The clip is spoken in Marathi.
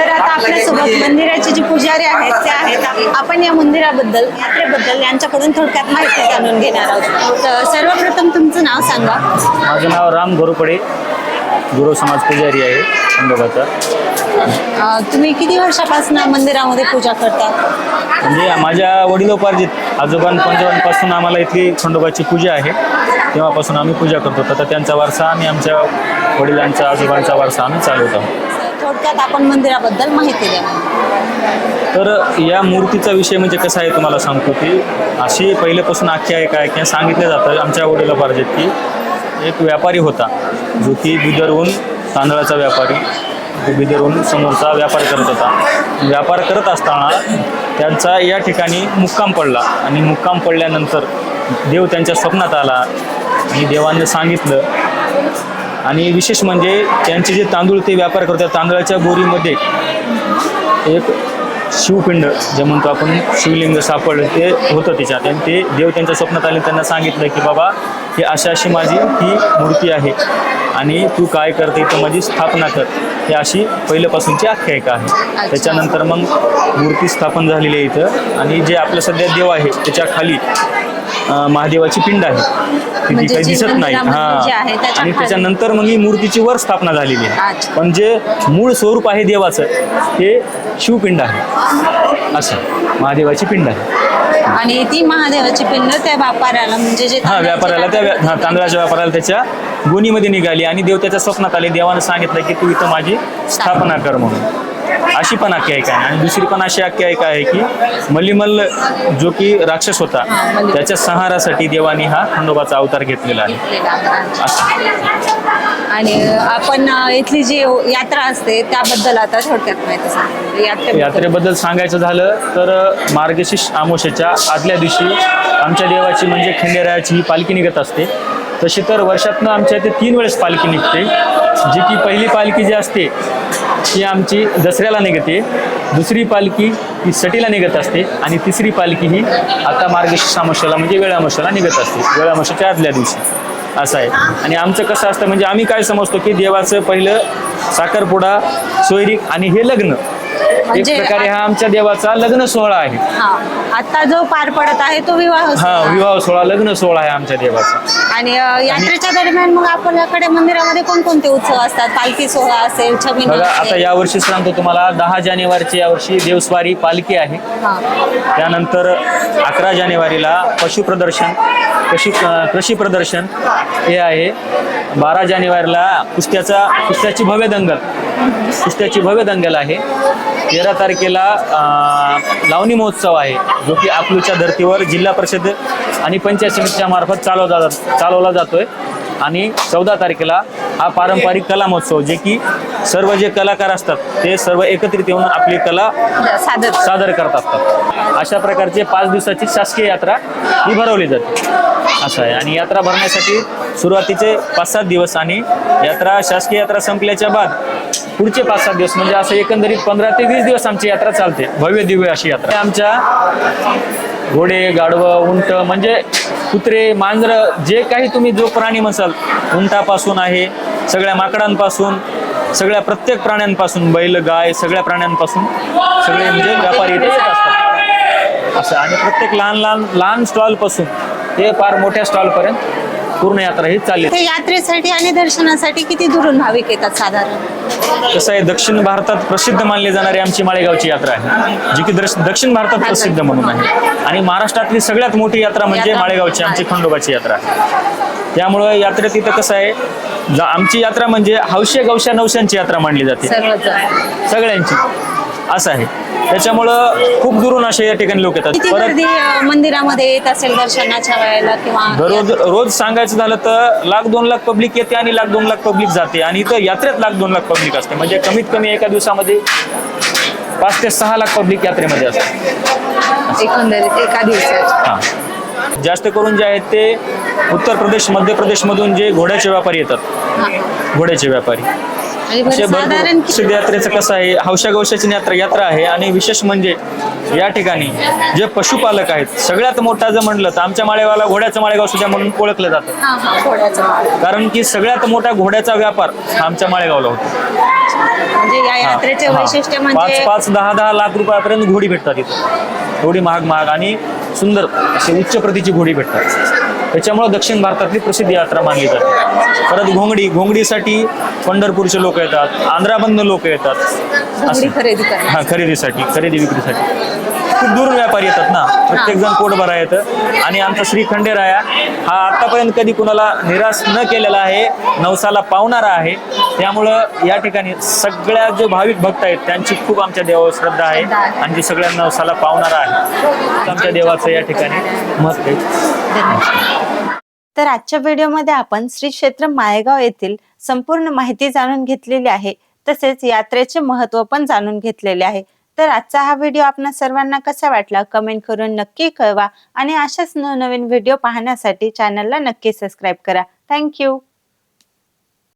तर आता आपल्यासोबत मंदिराचे जे पुजारी आहेत ते आहेत. आपण या मंदिराबद्दल यात्रेबद्दल यांच्याकडून थोडक्यात माहिती जाणून घेणार आहोत. तर सर्वप्रथम तुमचं नाव सांगा. माझं नाव राम घोरपडे गुरु समाज पुजारी आहे खंडोबाचा तुम्ही किती वर्षापासून मंदिरामध्ये पूजा करता? म्हणजे माझ्या वडिलोपार्जित आजोबां पंजोबांपासून आम्हाला इथली खंडोबाची पूजा आहे. तेव्हापासून आम्ही पूजा करतो तर त्यांचा वारसा आम्ही आमच्या वडिलांचा आजोबांचा वारसा आम्ही चालवत आहोत. थोडक्यात आपण मंदिराबद्दल माहिती द्या तर या मूर्तीचा विषय म्हणजे कसा आहे तुम्हाला सांगतो की अशी पहिल्यापासून आख्यायिका आहे किंवा सांगितलं जातं आमच्या वडिलोपार्जित की एक व्यापारी होता जो की बिदरहून तांदळाचा व्यापारी तो बिदरहून समोरचा व्यापार करत होता. व्यापार करत असताना त्यांचा या ठिकाणी मुक्काम पडला आणि मुक्काम पडल्यानंतर देव त्यांच्या स्वप्नात आला आणि देवाने सांगितलं आणि विशेष म्हणजे त्यांचे जे तांदूळ ते व्यापार करतात तांदळाच्या बोरीमध्ये एक शिवपिंड जे म्हणतो आपण शिवलिंग सापडलं ते होतं त्याच्यात आणि ते देव त्यांच्या स्वप्नात आले त्यांना सांगितलं की बाबा ही अशी अशी माझी ही मूर्ती आहे आणि तू काय करते तर माझी स्थापना कर. ही अशी पहिल्यापासूनची आख्यायिका आहे. त्याच्यानंतर मग मूर्ती स्थापन झालेली आहे इथं. आणि जे आपलं सध्या देव आहे त्याच्याखाली महादेवाची पिंड आहे. ती म्हणजे काही दिसत नाही. हा. आणि. त्याच्यानंतर मग ही मूर्तीची वर स्थापना झालेली आहे. पण जे मूळ स्वरूप आहे देवाचं ते शिवपिंड आहे. असं. महादेवाची पिंड आहे. आणि ती महादेवाची पिंड त्या व्यापाऱ्याला म्हणजे जे हा व्यापाऱ्याला त्या व्या- हा, तांदळाच्या व्यापाऱ्याला त्याच्या गुणीमध्ये निघाली आणि देव त्याच्या स्वप्नात आले. देवानं सांगितलं की तू इथं माझी स्थापना कर म्हणून. अशी पण आख्यायिका आहे. आणि दुसरी पण अशी आख्यायिका आहे की मल्लिमल्ल जो की राक्षस होता हा. त्याच्या संहारासाठी देवानी हा खंडोबाचा अवतार घेतलेला आहे. आणि आपण इथली जी यात्रा असते त्याबद्दल आता थोडक्यात माहिती. यात्रेबद्दल. सांगायचं झालं तर मार्गशीर्ष आमोशेच्या आदल्या दिवशी आमच्या देवाची म्हणजे खंडेरायाची ही पालखी निघत असते. तशी तर वर्षातनं आमच्या इथे तीन वेळेस पालखी निघते. जी की पहिली पालखी जी असते ती आमची दसऱ्याला निघते. दुसरी पालखी ही सटीला निघत असते आणि तिसरी पालखी ही आता मार्गशीर्ष आमोशाला म्हणजे वेळामोशाला निघत असते. वेळामोशाच्या आदल्या दिवशी. असं आहे. आणि आमचं कसं असतं म्हणजे आम्ही काय समजतो की देवाचं पहिलं साखरपुडा सोयरीक आणि हे लग्न एक म्हणजे प्रकारे हा आमच्या देवाचा लग्न सोहळा आहे. हा. आता जो पार पडत आहे तो विवाह हा सोहळा. विवाह सोहळा लग्न सोहळा आहे आमच्या देवाचा. आणि अ, यात्रेच्या दरम्यान मग आपल्याकडे मंदिरामध्ये कोणकोणते उत्सव असतात? पालखी सोहळा असेल बघा आता असेल. यावर्षी सांगतो तुम्हाला दहा जानेवारीची यावर्षी देवस्वारी पालखी आहे. हा. त्यानंतर अकरा जानेवारीला पशु प्रदर्शन कृषी कृषी प्रदर्शन हे आहे. बारा जानेवारीला कुस्त्याचा कुस्त्याची भव्य दंगल. कुस्त्याची भव्य दंगल आहे. तेरा तारखेला लावणी महोत्सव आहे जो की अकलूच्या धर्तीवर जिल्हा परिषद आणि पंचायत समितीच्या मार्फत चालवला जात चालवला जातोय. आणि चौदा तारखेला हा पारंपरिक कला महोत्सव जे की सर्व जे कलाकार असतात ते सर्व एकत्रित येऊन आपली कला सादर. सादर करत असतात अशा प्रकारचे पाच दिवसाची शासकीय यात्रा ही भरवली जाते. असं आहे. आणि यात्रा भरण्यासाठी सुरुवातीचे पाच सात दिवस आणि यात्रा शासकीय यात्रा संपल्याच्या बाद पुढचे पाच सात दिवस म्हणजे असं एकंदरीत पंधरा ते वीस दिवस आमची यात्रा चालते. भव्य दिव्य अशी यात्रा. आमच्या घोडे गाढव उंट म्हणजे कुत्रे मांजरं जे काही तुम्ही जो प्राणी म्हणसाल उंटापासून आहे सगळ्या माकडांपासून सगळ्या प्रत्येक प्राण्यांपासून बैल गाय सगळ्या प्राण्यांपासून सगळे म्हणजे व्यापारी इथे असतात. असं. आणि प्रत्येक लहान लहान लहान स्टॉलपासून ते फार मोठ्या स्टॉलपर्यंत पूर्ण यात्रा ही चालली. ते यात्रेसाठी आणि दर्शनासाठी किती दुरून भाविक येतात साधारण? कसं आहे दक्षिण भारतात प्रसिद्ध मानली जाणारी आमची माळेगावची यात्रा आहे जी की दर्श- दक्षिण भारतात प्रसिद्ध म्हणून आहे. आणि महाराष्ट्रातली सगळ्यात मोठी यात्रा म्हणजे यात्रा. माळेगावची आमची खंडोबाची यात्रा आहे. त्यामुळं यात्रेत इथं कसं आहे ज- आमची यात्रा म्हणजे हौशे गौशा नवशांची यात्रा मानली जाते. सर्वच सगळ्यांची. असं आहे. त्याच्यामुळं खूप दुरून असे या ठिकाणी लोक येतात. किती परत गर्दी अ, मंदिरामध्ये येत असेल दर्शनाच्या वेळेला किंवा दररोज रोज सांगायचं झालं तर लाख दोन लाख पब्लिक येते आणि लाख दोन लाख पब्लिक जाते. आणि इथं यात्रेत लाख दोन लाख पब्लिक असते. म्हणजे कमीत कमी एका दिवसामध्ये पाच ते सहा लाख पब्लिक यात्रेमध्ये असते. एकंदरीत एका दिवसात. हा. जास्त करून जे आहेत ते उत्तर प्रदेश मध्य प्रदेशमधून जे घोड्याचे व्यापारी येतात. घोड्याचे व्यापारी. असे भरपूर साधारण प्रसिद्ध यात्रेचं कसं आहे हौशा गौशाची यात्रा यात्रा आहे आणि विशेष म्हणजे या ठिकाणी जे पशुपालक आहेत सगळ्यात मोठा जर म्हणलं तर आमच्या माळेगावला घोड्याचं माळेगाव सुद्धा म्हणून ओळखलं जातं हा हा. कारण की सगळ्यात मोठा घोड्याचा व्यापार आमच्या माळेगावला होता म्हणजे या यात्रेचे. वैशिष्ट्य पाच म्हणजे पाच दहा दहा लाख रुपयापर्यंत घोडी भेटतात इथं घोडी महाग महाग आणि सुंदर अशी उच्च प्रतीची घोडी भेटतात. त्याच्यामुळं दक्षिण भारतातली प्रसिद्ध यात्रा मानली जाते. परत घोंगडी घोंगडीसाठी पंढरपूरचे लोक येतात आंध्रामधनं लोक येतात. खरेदी हा खरेदीसाठी खरेदी विक्रीसाठी. खूप दूरून व्यापारी येतात ना. प्रत्येक जण पोट भरा येतं. आणि आमचा श्री खंडेराया हा आतापर्यंत कधी कुणाला निराश न केलेला आहे नवसाला पावणारा आहे. त्यामुळं या ठिकाणी सगळ्या जे भाविक भक्त आहेत त्यांची खूप आमच्या देवावर श्रद्धा आहे आणि ते सगळ्या नवसाला पावणारा आहे. आमच्या देवाचं या ठिकाणी महत्त्व आहे. तर आजच्या व्हिडिओमध्ये आपण श्री क्षेत्र माळेगाव येथील संपूर्ण माहिती जाणून घेतलेली आहे. तसेच यात्रेचे महत्त्व पण जाणून घेतलेले आहे. तर आजचा हा व्हिडिओ आपणा सर्वांना कसा वाटला कमेंट करून नक्की कळवा. आणि अशाच नवनवीन व्हिडिओ पाहण्यासाठी चॅनलला नक्की सबस्क्राईब करा. थँक्यू